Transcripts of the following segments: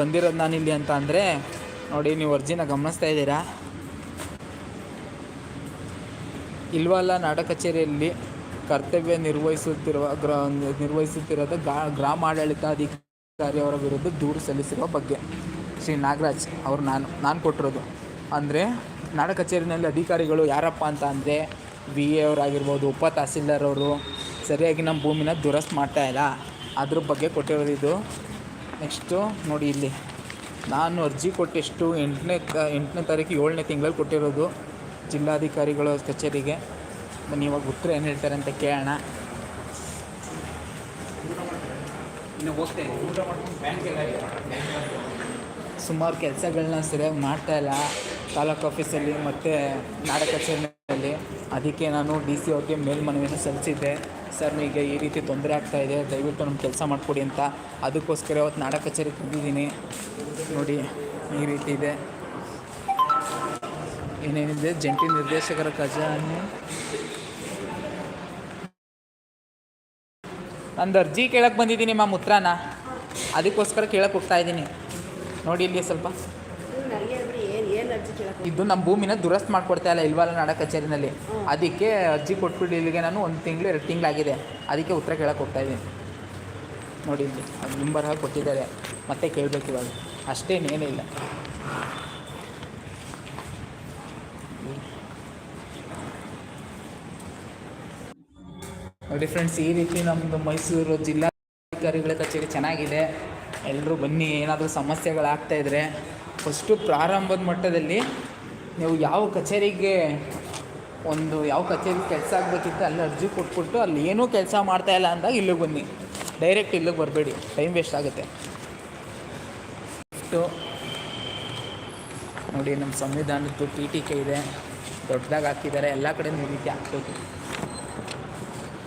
ಬಂದಿರೋದು ನಾನು ಇಲ್ಲಿ ಅಂತ ಅಂದರೆ, ನೋಡಿ ನೀವು ಅರ್ಜಿನ ಗಮನಿಸ್ತಾ ಇದ್ದೀರಾ? ಇಲ್ವಲ್ಲ ನಾಡ ಕಚೇರಿಯಲ್ಲಿ ಕರ್ತವ್ಯ ನಿರ್ವಹಿಸುತ್ತಿರುವ ಗ್ರ, ನಿರ್ವಹಿಸುತ್ತಿರೋದು ಗಾ ಗ್ರಾಮ ಆಡಳಿತಾಧಿಕಾರಿಯವರ ವಿರುದ್ಧ ದೂರು ಸಲ್ಲಿಸಿರುವ ಬಗ್ಗೆ. ಶ್ರೀ ನಾಗರಾಜ್ ಅವರು ನಾನು ನಾನು ಕೊಟ್ಟಿರೋದು. ಅಂದರೆ, ನಾಡ ಕಚೇರಿನಲ್ಲಿ ಅಧಿಕಾರಿಗಳು ಯಾರಪ್ಪ ಅಂತ ಅಂದರೆ, ವಿ ಎ ಅವರಾಗಿರ್ಬೋದು, ಉಪ ತಹಸೀಲ್ದಾರ್ ಅವರು, ಸರಿಯಾಗಿ ನಮ್ಮ ಭೂಮಿನ ದುರಸ್ತು ಮಾಡ್ತಾ ಇಲ್ಲ. ಅದ್ರ ಬಗ್ಗೆ ಕೊಟ್ಟಿರೋದು ಇದು. ನೆಕ್ಸ್ಟು ನೋಡಿ ಇಲ್ಲಿ. ನಾನು ಅರ್ಜಿ ಕೊಟ್ಟೆಷ್ಟು ಎಂಟನೇ ಎಂಟನೇ ತಾರೀಕು ಏಳನೇ ತಿಂಗಳಲ್ಲಿ ಕೊಟ್ಟಿರೋದು ಜಿಲ್ಲಾಧಿಕಾರಿಗಳ ಕಚೇರಿಗೆ. ಬನ್ನಿ, ಇವಾಗ ಉತ್ತರ ಏನು ಹೇಳ್ತಾರೆ ಅಂತ ಕೇಳೋಣ. ಸುಮಾರು ಕೆಲಸಗಳನ್ನ ಸರಿಯಾಗಿ ಮಾಡ್ತಾ ಇಲ್ಲ. ತಾಲೂಕು ಆಫೀಸಲ್ಲಿ ಮತ್ತು ನಾಡ ಕಚೇರಿಯಲ್ಲಿ ಅದಕ್ಕೆ ನಾನು ಡಿ ಸಿ ಅವ್ರಿಗೆ ಮೇಲ್ಮನವಿಯನ್ನು ಸಲ್ಲಿಸಿದ್ದೆ. ಸರ್, ಈಗ ಈ ರೀತಿ ತೊಂದರೆ ಆಗ್ತಾ ಇದೆ, ದಯವಿಟ್ಟು ನಮ್ಮ ಕೆಲಸ ಮಾಡಿಕೊಡಿ ಅಂತ ಅದಕ್ಕೋಸ್ಕರ ಅವತ್ತು ನಾಡ ಕಚೇರಿಗೆ ಬಂದಿದ್ದೀನಿ ನೋಡಿ, ಈ ರೀತಿ ಇದೆ. ಏನೇನಿದೆ ಜಂಟಿ ನಿರ್ದೇಶಕರ ಖಜಾನೆ ನಂದು ಅರ್ಜಿ ಕೇಳಕ್ಕೆ ಬಂದಿದ್ದೀನಿ ಮ್ಯಾಮ್, ಉತ್ತರನ. ಅದಕ್ಕೋಸ್ಕರ ಕೇಳಕ್ಕೆ ಹೋಗ್ತಾ ಇದ್ದೀನಿ. ನೋಡಿ ಇಲ್ಲಿ ಸ್ವಲ್ಪ ನನಗೆ ಹೇಳ್ಬಿಡಿ ಏನು ಏನು ಇದು ನಮ್ಮ ಭೂಮಿನ ದುರಸ್ತ್ ಮಾಡ್ಕೊಡ್ತಾ ಇಲ್ಲ ಇಲ್ವಲ್ಲ ನಾಡ ಕಚೇರಿನಲ್ಲಿ. ಅದಕ್ಕೆ ಅರ್ಜಿ ಕೊಟ್ಬಿಟ್ಟು ಇಲ್ಲಿಗೆ ನಾನು ಒಂದು ತಿಂಗಳು, ಎರಡು ತಿಂಗಳಾಗಿದೆ. ಅದಕ್ಕೆ ಉತ್ತರ ಕೇಳಕ್ಕೆ ಹೋಗ್ತಾ ಇದ್ದೀನಿ. ನೋಡಿ ಇಲ್ಲಿ ನಿಮ್ಮ ಬರಹ ಕೊಟ್ಟಿದ್ದಾರೆ. ಮತ್ತೆ ಕೇಳಬೇಕು ಇವಾಗ. ಅಷ್ಟೇನೇನೇ ಇಲ್ಲ. ನೋಡಿ ಫ್ರೆಂಡ್ಸ್ ಈ ರೀತಿ ನಮ್ಮದು ಮೈಸೂರು ಜಿಲ್ಲಾಧಿಕಾರಿಗಳ ಕಚೇರಿ ಚೆನ್ನಾಗಿದೆ. ಎಲ್ಲರೂ ಬನ್ನಿ, ಏನಾದರೂ ಸಮಸ್ಯೆಗಳಾಗ್ತಾ ಇದ್ದರೆ ಫಸ್ಟು ಪ್ರಾರಂಭದ ಮಟ್ಟದಲ್ಲಿ ನೀವು ಯಾವ ಕಚೇರಿಗೆ ಒಂದು ಯಾವ ಕಚೇರಿಗೆ ಕೆಲಸ ಆಗಬೇಕಿತ್ತು ಅಲ್ಲಿ ಅರ್ಜಿ ಕೊಟ್ಬಿಟ್ಟು ಅಲ್ಲಿ ಏನೂ ಕೆಲಸ ಮಾಡ್ತಾ ಇಲ್ಲ ಅಂದಾಗ ಇಲ್ಲಿಗೆ ಬನ್ನಿ. ಡೈರೆಕ್ಟ್ ಇಲ್ಲಿಗೆ ಬರಬೇಡಿ. ಟೈಮ್ ವೇಸ್ಟ್ ಆಗುತ್ತೆ. ನೋಡಿ, ನಮ್ಮ ಸಂವಿಧಾನದ್ದು ಟಿ ಟಿ ಕೆ ಇದೆ. ದೊಡ್ಡದಾಗಿ ಹಾಕಿದ್ದಾರೆ. ಎಲ್ಲ ಕಡೆ ಈ ರೀತಿ ಹಾಕ್ಬೇಕು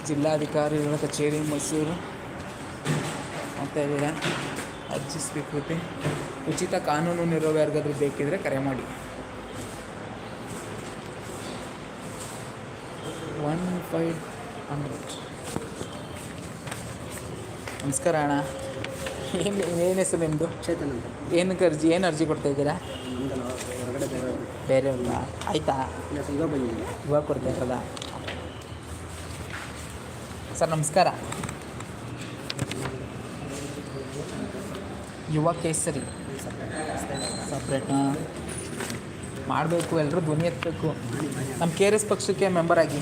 ಜಿಲ್ಲಾಧಿಕಾರಿಗಳ ಕಚೇರಿ, ಮೈಸೂರು. ಅಂತ ಇದ್ದೀರಾ ಅರ್ಜಿ ಸ್ವೀಕೃತಿ. ಉಚಿತ ಕಾನೂನು ನೆರವು ಯಾರಿಗಾದ್ರೂ ಬೇಕಿದ್ರೆ ಕರೆ ಮಾಡಿ. ಒನ್ ಫೈವ್ ಹಂಡ್ರೆಡ್ ನಮಸ್ಕಾರ ಅಣ್ಣ. ಏನು ಏನು ಹೆಸರು ನಿಮ್ಮದು ಚೇತನ್ ಏನಕ್ಕೆ ಅರ್ಜಿ ಏನು ಅರ್ಜಿ ಕೊಡ್ತಾ ಇದ್ದೀರಾ? ಹೊರಗಡೆ ಬೇರೆ ಅಲ್ಲ ಆಯಿತಾ? ಇಲ್ಲ ಬಂದಿದ್ದೀನಿ ಇವಾಗ ಕೊಡ್ತಾ ಇರಲ್ಲ ಸರ್ ನಮಸ್ಕಾರ. ಯುವ ಕೇಸರಿ. ಸಪ್ರೇಟ್ ಮಾಡಬೇಕು ಎಲ್ಲರೂ ಧ್ವನಿ ಎತ್ತಬೇಕು ನಮ್ಮ ಕೆ ಆರ್ ಎಸ್ ಪಕ್ಷಕ್ಕೆ ಮೆಂಬರ್ ಆಗಿ.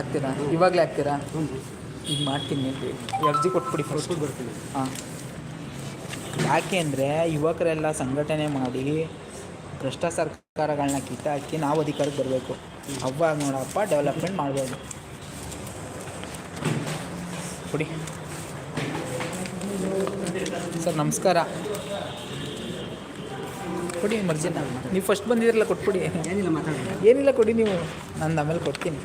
ಆಗ್ತೀರಾ? ಇವಾಗಲೇ ಆಗ್ತೀರಾ? ಈಗ ಮಾಡ್ತೀನಿ ಅರ್ಜಿ ಕೊಟ್ಬಿಡಿ ಫಸ್ಟ್ ಬರ್ತೀನಿ ಹಾಂ. ಯಾಕೆ ಅಂದರೆ ಯುವಕರೆಲ್ಲ ಸಂಘಟನೆ ಮಾಡಿ ಭ್ರಷ್ಟ ಸರ್ಕಾರಗಳನ್ನ ಕಿತ್ತಾಕಿ ನಾವು ಅಧಿಕಾರಕ್ಕೆ ಬರಬೇಕು. ಅವಾಗ ನೋಡಪ್ಪ ಡೆವಲಪ್ಮೆಂಟ್ ಮಾಡ್ಬೋದು. ಕೊಡಿ. ಸರ್ ನಮಸ್ಕಾರ. ಕೊಡಿ ಮರ್ಜಿನ ನೀವು ಫಸ್ಟ್ ಬಂದಿದ್ರಲ್ಲ ಕೊಟ್ಬಿಡಿ. ಏನಿಲ್ಲ ಮಾತಾಡಿ ಏನಿಲ್ಲ ಕೊಡಿ ನೀವು. ನಾನು ಆಮೇಲೆ ಕೊಡ್ತೀನಿ.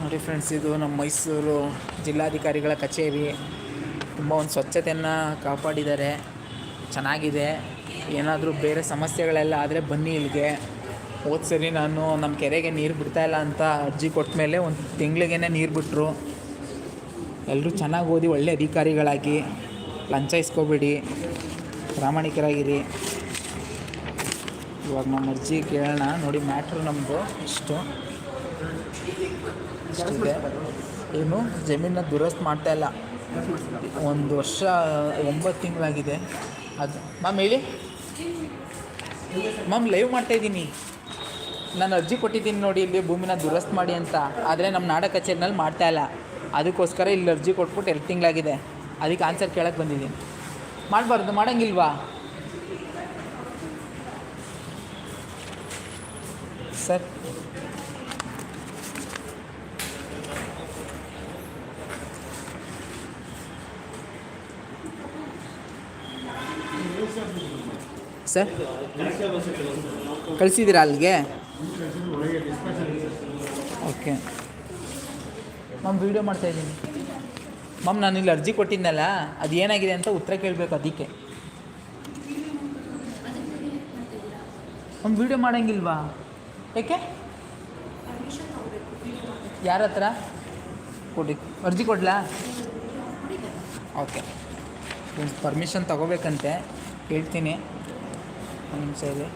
ನೋಡಿ ಫ್ರೆಂಡ್ಸ್ ಇದು ನಮ್ಮ ಮೈಸೂರು ಜಿಲ್ಲಾಧಿಕಾರಿಗಳ ಕಚೇರಿ. ತುಂಬ ಒಂದು ಸ್ವಚ್ಛತೆಯನ್ನು ಕಾಪಾಡಿದ್ದಾರೆ. ಚೆನ್ನಾಗಿದೆ. ಏನಾದರೂ ಬೇರೆ ಸಮಸ್ಯೆಗಳೆಲ್ಲ ಆದರೆ ಬನ್ನಿ ಇಲ್ಲಿಗೆ. ಹೋದ ಸರಿ ನಾನು ನಮ್ಮ ಕೆರೆಗೆ ನೀರು ಬಿಡ್ತಾ ಇಲ್ಲ ಅಂತ ಅರ್ಜಿ ಕೊಟ್ಟ ಮೇಲೆ ಒಂದು ತಿಂಗಳಿಗೇ ನೀರು ಬಿಟ್ಟರು ಎಲ್ಲರೂ ಚೆನ್ನಾಗಿ ಓದಿ, ಒಳ್ಳೆ ಅಧಿಕಾರಿಗಳಾಗಿ, ಲಂಚ ಇಸ್ಕೋಬೇಡಿ, ಪ್ರಾಮಾಣಿಕರಾಗಿರಿ. ಇವಾಗ ನಮ್ಮ ಅರ್ಜಿ ಕೇಳೋಣ, ನೋಡಿ ಮ್ಯಾಟ್ರ್ ನಮ್ಮದು ಇಷ್ಟು. ಇಷ್ಟಿದೆ ಏನು, ಜಮೀನನ್ನ ದುರಸ್ತು ಮಾಡ್ತಾ ಇಲ್ಲ. ಒಂದು ವರ್ಷ, ಒಂಬತ್ತು ತಿಂಗಳಾಗಿದೆ. ಅದು ಮ್ಯಾಮ್ ಹೇಳಿ. ಮ್ಯಾಮ್ ಲೈವ್ ಮಾಡ್ತಾ ಇದ್ದೀನಿ. ನಾನು ಅರ್ಜಿ ಕೊಟ್ಟಿದ್ದೀನಿ ನೋಡಿ, ಇಲ್ಲಿ ಭೂಮಿನ ದುರಸ್ತು ಮಾಡಿ ಅಂತ. ಆದರೆ ನಮ್ಮ ನಾಡ ಕಚೇರಿನಲ್ಲಿ ಮಾಡ್ತಾ ಇಲ್ಲ. ಅದಕ್ಕೋಸ್ಕರ ಇಲ್ಲಿ ಅರ್ಜಿ ಕೊಟ್ಬಿಟ್ಟು ಎರಡು ತಿಂಗಳಾಗಿದೆ. ಅದಕ್ಕೆ ಆನ್ಸರ್ ಕೇಳಕ್ಕೆ ಬಂದಿದ್ದೀನಿ. ಮಾಡಬಾರ್ದು, ಮಾಡೋಂಗಿಲ್ವಾ? ಸರ್. ಸರ್, ಕಳಿಸಿದ್ದೀರಾ ಅಲ್ಲಿಗೆ? ಓಕೆ. ಮ್ಯಾಮ್ ವೀಡಿಯೋ ಮಾಡ್ತಾಯಿದ್ದೀನಿ ಮ್ಯಾಮ್ ನಾನು ಇಲ್ಲಿ ಅರ್ಜಿ ಕೊಟ್ಟಿದ್ನಲ್ಲ, ಅದು ಏನಾಗಿದೆ ಅಂತ ಉತ್ತರ ಕೇಳಬೇಕು ಅದಕ್ಕೆ. ಮ್ಯಾಮ್ ವೀಡಿಯೋ ಮಾಡೋಂಗಿಲ್ವಾ? ಏಕೆ? ಯಾರ ಹತ್ರ? ಕೊಡಿ. ಅರ್ಜಿ ಕೊಡ್ಲಾ? ಓಕೆ. ಪರ್ಮಿಷನ್ ತಗೋಬೇಕಂತೆ. ಹೇಳ್ತೀನಿ. ಒಂದು ನಿಮಿಷ ಇದೆ